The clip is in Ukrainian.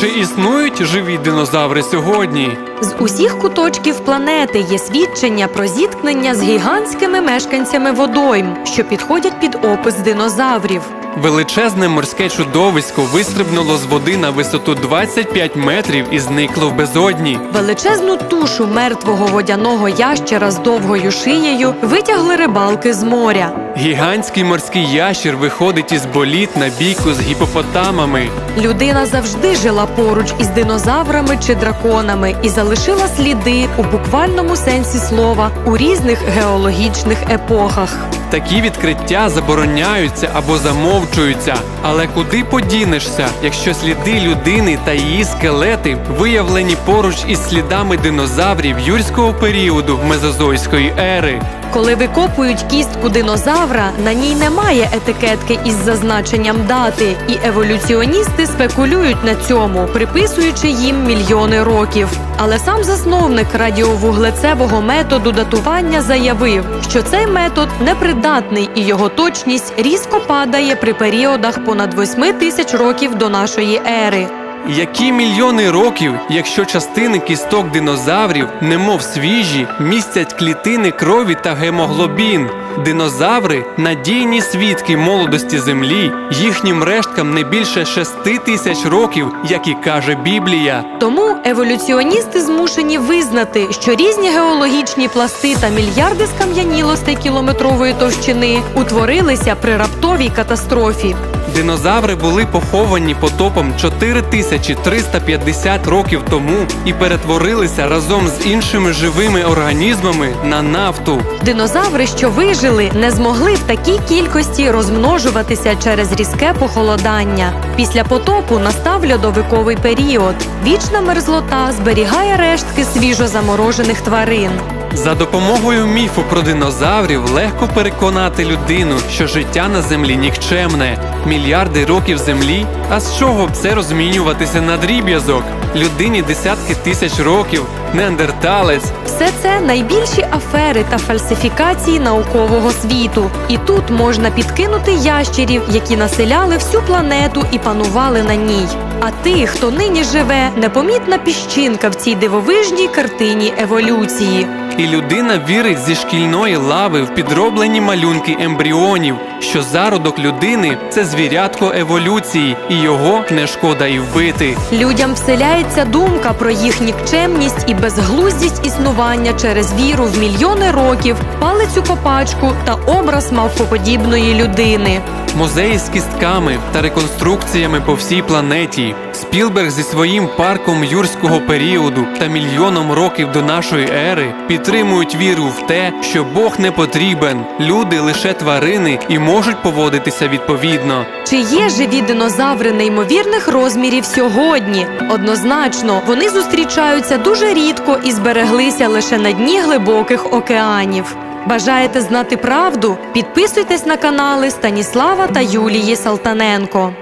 Чи існують живі динозаври сьогодні? З усіх куточків планети є свідчення про зіткнення з гігантськими мешканцями водойм, що підходять під опис динозаврів. Величезне морське чудовисько вистрибнуло з води на висоту 25 метрів і зникло в безодні. Величезну тушу мертвого водяного ящера з довгою шиєю витягли рибалки з моря. Гігантський морський ящір виходить із боліт на бійку з гіпопотамами. Людина завжди жила поруч із динозаврами чи драконами і залишила сліди у буквальному сенсі слова у різних геологічних епохах. Такі відкриття забороняються або замовчуються. Але куди подінешся, якщо сліди людини та її скелети виявлені поруч із слідами динозаврів юрського періоду мезозойської ери? Коли викопують кістку динозавра, на ній немає етикетки із зазначенням дати, і еволюціоністи спекулюють на цьому, приписуючи їм мільйони років. Але сам засновник радіовуглецевого методу датування заявив, що цей метод непридатний і його точність різко падає при періодах понад 8 тисяч років до нашої ери. Які мільйони років, якщо частини кісток динозаврів, немов свіжі, містять клітини крові та гемоглобін? Динозаври надійні свідки молодості землі, їхнім решткам не більше шести тисяч років, як і каже Біблія. Тому еволюціоністи змушені визнати, що різні геологічні пласти та мільярди скам'янілостей кілометрової товщини утворилися при раптовій катастрофі. Динозаври були поховані потопом 4350 років тому і перетворилися разом з іншими живими організмами на нафту. Динозаври, що вижили, не змогли в такій кількості розмножуватися через різке похолодання. Після потопу настав льодовиковий період. Вічна мерзлота зберігає рештки свіжозаморожених тварин. За допомогою міфу про динозаврів легко переконати людину, що життя на землі нікчемне, мільярди років землі. А з чого б це розмінюватися на дріб'язок? Людині десятки тисяч років, неандерталець. Все це найбільші афери та фальсифікації наукового світу. І тут можна підкинути ящерів, які населяли всю планету і панували на ній. А тих, хто нині живе, непомітна піщинка в цій дивовижній картині еволюції. І людина вірить зі шкільної лави в підроблені малюнки ембріонів, що зародок людини це звірятко еволюції, і його не шкода і вбити. Людям вселяється думка про їх нікчемність і безглуздість існування через віру в мільйони років, палицю копачку та образ мавпоподібної людини. Музеї з кістками та реконструкціями по всій планеті. Спілберг зі своїм парком юрського періоду та мільйоном років до нашої ери підтримують віру в те, що Бог не потрібен, люди лише тварини і можуть поводитися відповідно. Чи є живі динозаври неймовірних розмірів сьогодні? Однозначно, вони зустрічаються дуже рідко і збереглися лише на дні глибоких океанів. Бажаєте знати правду? Підписуйтесь на канали Станіслава та Юлії Салтаненко.